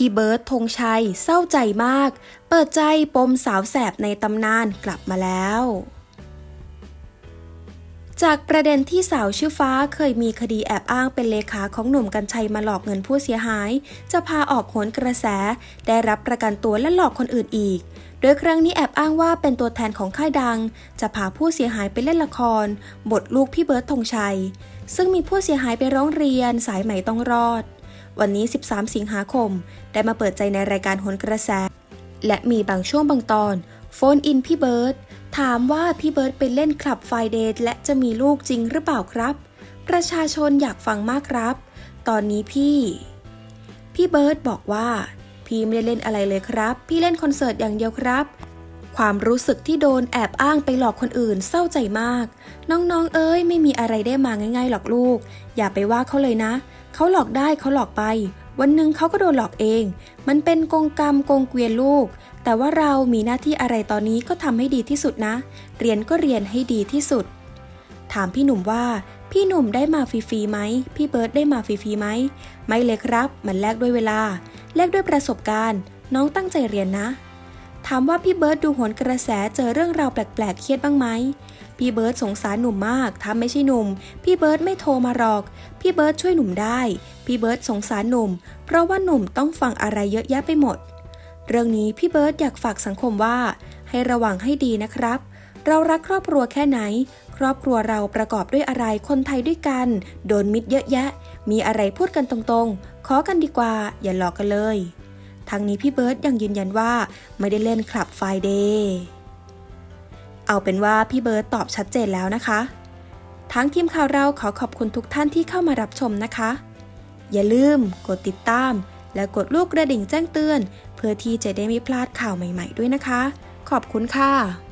พี่เบิร์ดธงชัยเศร้าใจมาก เปิดใจปมสาวแสบในตำนานกลับมาแล้ว จากประเด็นที่สาวชื่อฟ้าเคยมีคดีแอบอ้างเป็นเลขาของหนุ่มกัญชัยมาหลอกเงินผู้เสียหาย จะพาออกโหนกระแส ได้รับประกันตัวและหลอกคนอื่นอีกโดยครั้งนี้แอบอ้างว่าเป็นตัวแทนของค่ายดัง จะพาผู้เสียหายไปเล่นละคร บทลูกพี่เบิร์ดธงชัย ซึ่งมีผู้เสียหายไปร้องเรียนสายใหม่ต้องรอด วันนี้ 13 สิงหาคม ได้มาเปิดใจในรายการหนกระแส และมีบางช่วงบางตอนโฟนอินพี่เบิร์ดถามว่าพี่เบิร์ดไปเล่นคลับไฟเดย์และจะมีลูกจริงหรือเปล่าครับ ประชาชนอยากฟังมากครับ ตอนนี้พี่ พี่เบิร์ดบอกว่า พี่ไม่ได้เล่นอะไรเลยครับ พี่เล่นคอนเสิร์ตอย่างเดียวครับ ความรู้สึกที่โดนแอบอ้างไปหลอกคนอื่นเศร้าใจมาก น้องๆ เอ้ยไม่มีอะไรได้มาง่ายๆหรอกลูก อย่าไปว่าเขาเลยนะ เขาหลอกได้เขาหลอกไป วันหนึ่งเขาก็โดนหลอกเอง มันเป็นกงกรรมกงเกวียนลูก แต่ว่าเรามีหน้าที่อะไรตอนนี้ก็ทำให้ดีที่สุดนะ เรียนก็เรียนให้ดีที่สุด ถามพี่หนุ่มว่า พี่หนุ่มได้มาฟรีๆไหม พี่เบิร์ดได้มาฟรีๆไหม ไม่เลยครับ มันแลกด้วยเวลา แลกด้วยประสบการณ์ น้องตั้งใจเรียนนะ ถามว่าพี่เบิร์ดดูโหนกระแสเจอเรื่องราวแปลกๆเครียดบ้างไหม พี่เบิร์ดสงสารหนุ่มมากถ้าไม่ใช่หนุ่ม พี่เบิร์ดไม่โทรมาหรอก พี่เบิร์ดช่วยหนุ่มได้ พี่เบิร์ดสงสารหนุ่ม เพราะว่าหนุ่มต้องฟังอะไรเยอะแยะไปหมด เรื่องนี้พี่เบิร์ดอยากฝากสังคมว่า ให้ระวังให้ดีนะครับ เรารักครอบครัวแค่ไหน ครอบครัวเราประกอบด้วยอะไรคนไทยด้วยกัน โดนมิตรเยอะแยะ มีอะไรพูดกันตรงๆ ขอกันดีกว่า อย่าหลอกกันเลยทางนี้พี่เบิร์ดยังยืนยันว่าไม่ได้เล่นคลับไฟเดย์ เอาเป็นว่าพี่เบิร์ตตอบชัดเจนแล้วนะคะ ทั้งทีมข่าวเราขอขอบคุณทุกท่านที่เข้ามารับชมนะคะ อย่าลืมกดติดตาม และกดลูกกระดิ่งแจ้งเตือน เพื่อที่จะได้ไม่พลาดข่าวใหม่ ๆ ด้วยนะคะ ขอบคุณค่ะ